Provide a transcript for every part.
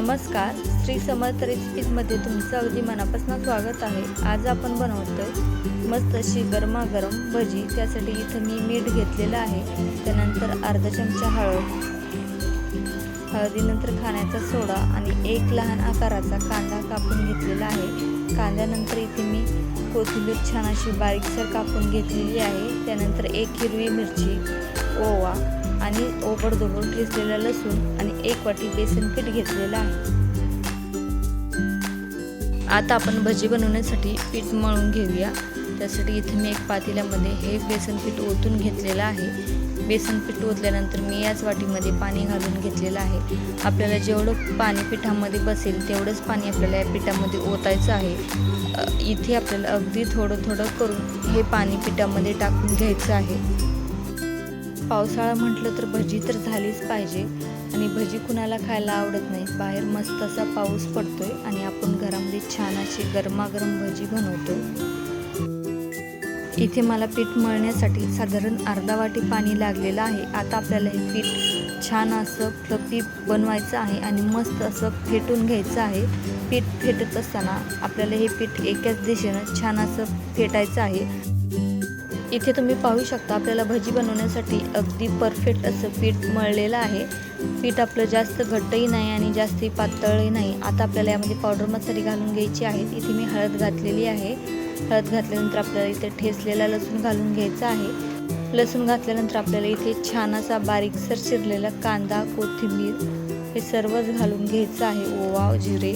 नमस्कार. श्री समर्थ रेसिपीजमध्ये तुमचं अगदी मनापासून स्वागत आहे. आज आपण बनवतोय मस्त अशी गरमागरम भजी. त्यासाठी इथं मी मीठ घेतलेलं आहे. त्यानंतर अर्धा चमचा हळद. हळदीनंतर खाण्याचा सोडा आणि एक लहान आकाराचा कांदा कापून घेतलेला आहे. कांद्यानंतर इथे मी कोथिंबीर छान अशी बारीकसर कापून घेतलेली आहे. त्यानंतर एक हिरवी मिरची ओवा आणि ओबडधोबड ठेचलेला लसूण आणि एक वाटी बेसन पीठ घेतलेलं आहे. आता आपण भजी बनवण्यासाठी पीठ मळून घेऊया. त्यासाठी इथे मी एक पातेल्यामध्ये हे बेसन पीठ ओतून घेतलेलं आहे. बेसन पीठ ओतल्यानंतर मी याच वाटीमध्ये पाणी घालून घेतलेलं आहे. आपल्याला जेवढं पाणी पिठामध्ये बसेल तेवढंच पाणी आपल्याला या पिठामध्ये ओतायचं आहे. इथे आपल्याला अगदी थोडं थोडं करून हे पाणी पिठामध्ये टाकून घ्यायचं आहे. पावसाळा म्हटलं तर भजी तर झालीच पाहिजे. आणि भजी कुणाला खायला आवडत नाही. बाहेर मस्त असा पाऊस पडतोय आणि आपण घरामध्ये छान अशी गरमागरम भजी बनवतो इथे मला पीठ मळण्यासाठी साधारण अर्धा वाटी पाणी लागलेलं आहे. आता आपल्याला हे पीठ छान असं फ्लपी बनवायचं आहे आणि मस्त असं फेटून घ्यायचं आहे. पीठ फेटत असताना आपल्याला हे पीठ एकाच दिशेनं छान असं फेटायचं आहे. इथे तुम्ही पाहू शकता आपल्याला भजी बनवण्यासाठी अगदी परफेक्ट असं पीठ मळलेलं आहे. पीठ आपलं जास्त घट्टही नाही आणि जास्त पातळही नाही. आता आपल्याला यामध्ये पावडर मसाले घालून घ्यायची आहे इथे मी हळद घातलेली आहे. हळद घातल्यानंतर आपल्याला इथे ठेसलेला लसूण घालून घ्यायचा आहे. लसूण घातल्यानंतर आपल्याला इथे छान असा बारीकसर चिरलेला कांदा कोथिंबीर हे सर्वच घालून घ्यायचं आहे. ओवा जिरे.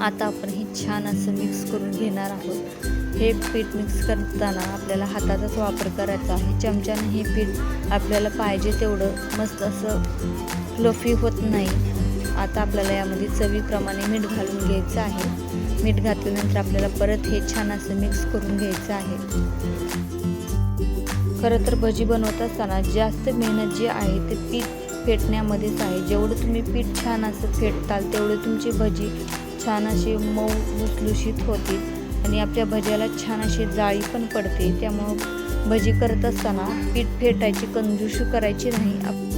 आता आपण हे छान असं मिक्स करून घेणार आहोत. हे पीठ मिक्स करताना आपल्याला हाताचाच वापर करायचा आहे. चमच्याने हे पीठ आपल्याला पाहिजे तेवढं मस्त असं फ्लफी होत नाही. आता आपल्याला यामध्ये चवीप्रमाणे मीठ घालून घ्यायचं आहे. मीठ घातल्यानंतर आपल्याला परत हे छान असं मिक्स करून घ्यायचं आहे. खरं तर भजी बनवत असताना जास्त मेहनत जी आहे ते पीठ फेटण्यामध्येच आहे. जेवढं तुम्ही पीठ छान असं फेटताल तेवढं तुमची भजी छान अशी मऊ लुसलुशीत होतील आणि आपल्या भज्याला छान अशी जाळी पण पडते. त्यामुळं भजी करत असताना पीठ फेटायची कंजूशी करायची नाही. आप-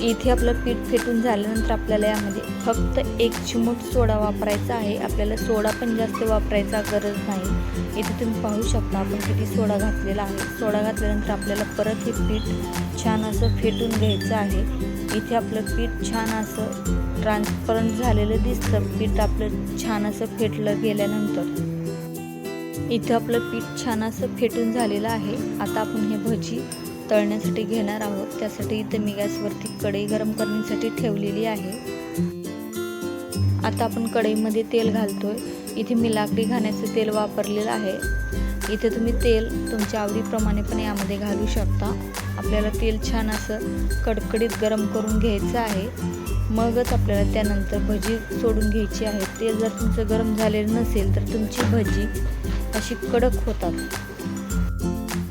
इथे आपलं पीठ फेटून झाल्यानंतर आपल्याला यामध्ये फक्त एक चिमूट सोडा वापरायचा आहे. आपल्याला सोडा पण जास्त वापरायचा गरज नाही. इथे तुम्ही पाहू शकता आपण किती सोडा घातलेला आहे. सोडा घातल्यानंतर आपल्याला परत हे पीठ छान असं फेटून घ्यायचं आहे. इथे आपलं पीठ छान असं ट्रान्सपरंट झालेलं दिसतं. पीठ आपलं छान असं फेटलं गेल्यानंतर. इथं आपलं पीठ छान असं फेटून झालेलं आहे. आता आपण हे भजी तळण्यासाठी घेणार आहोत. त्यासाठी इथं मी गॅसवरती कढई गरम करण्यासाठी ठेवलेली आहे. आता आपण कढईमध्ये तेल घालतोय. इथे मी लाकडी घाण्याचं तेल वापरलेलं आहे. इथे तुम्ही तेल तुमच्या आवडीप्रमाणे पण यामध्ये घालू शकता. आपल्याला तेल छान असं कडकडीत गरम करून घ्यायचं आहे. मगच आपल्याला त्यानंतर भजी सोडून घ्यायची आहे. तेल जर तुमचं गरम झालेलं नसेल तर तुमची भजी अशी कडक होतात.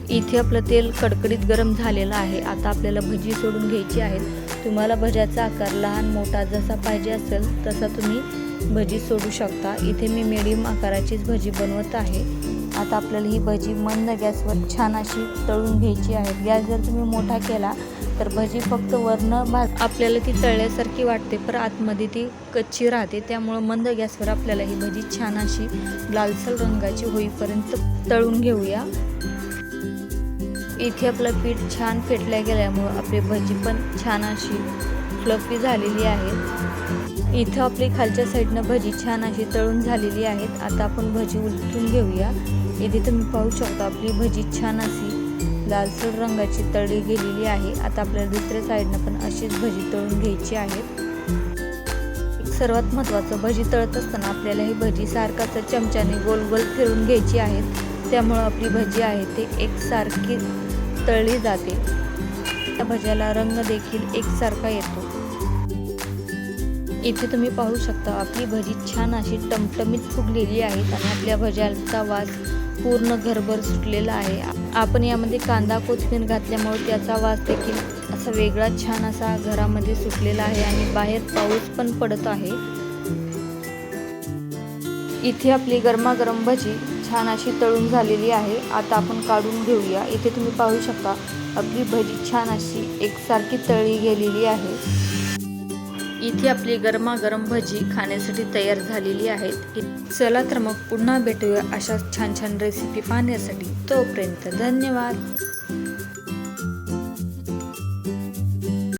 इथे आपलं तेल कडकडीत गरम झालेलं आहे. आता आपल्याला भजी सोडून घ्यायची आहेत. तुम्हाला भज्याचा आकार लहान मोठा जसा पाहिजे असेल तसा तुम्ही भजी सोडू शकता. इथे मी मिडियम आकाराचीच भजी बनवत आहे. आता आपल्याला ही भजी मंद गॅसवर छान अशी तळून घ्यायची आहे. गॅस जर तुम्ही मोठा केला तर भजी फक्त वरनं भाज आपल्याला ती तळल्यासारखी वाटते पर आतमध्ये ती कच्ची राहते. त्यामुळं मंद गॅसवर आपल्याला ही भजी छान अशी लालसर रंगाची होईपर्यंत तळून घेऊया. इथे आपलं पीठ छान फेटल्या गेल्यामुळं आपली भजी पण छान अशी फ्लफी झालेली आहे. इथं आपली खालच्या साईडनं भजी छान अशी तळून झालेली आहेत. आता आपण भजी उलटून घेऊया. इथे तुम्ही पाहू शकता आपली भजी छान अशी लालसर रंगाची तळली गेलेली आहे. आता आपल्याला दुसऱ्या साईडनं पण अशीच भजी तळून घ्यायची आहे एक सर्वात महत्त्वाचं भजी तळत असताना आपल्याला ही भजी सारखाच चमच्याने गोल गोल फिरून घ्यायची आहेत त्यामुळं आपली भजी आहे ते एकसारखी तळली जाते. त्या भज्याला रंग देखील एकसारखा येतो. इथे तुम्ही पाहू शकता आपली भजी छान अशी टमटमीत फुगलेली आहेत आणि आपल्या भज्याचा वास पूर्ण घरभर सुटलेला आहे. आपण यामध्ये कांदा कोथिंबीर घातल्यामुळे त्याचा वास देखील असा वेगळा छान असा घरामध्ये सुटलेला आहे आणि बाहेर पाऊस पण पडत आहे. इथे आपली गरमागरम भजी छान अशी तळून झालेली आहे. आता आपण काढून घेऊया. इथे तुम्ही पाहू शकता आपली भजी छान अशी एकसारखी तळी गेलेली आहे. इथे आपली गरमागरम भजी खाण्यासाठी तयार झालेली आहेत. चला तर मग पुन्हा भेटूया अशा छान छान रेसिपी पाहण्यासाठी. तोपर्यंत धन्यवाद.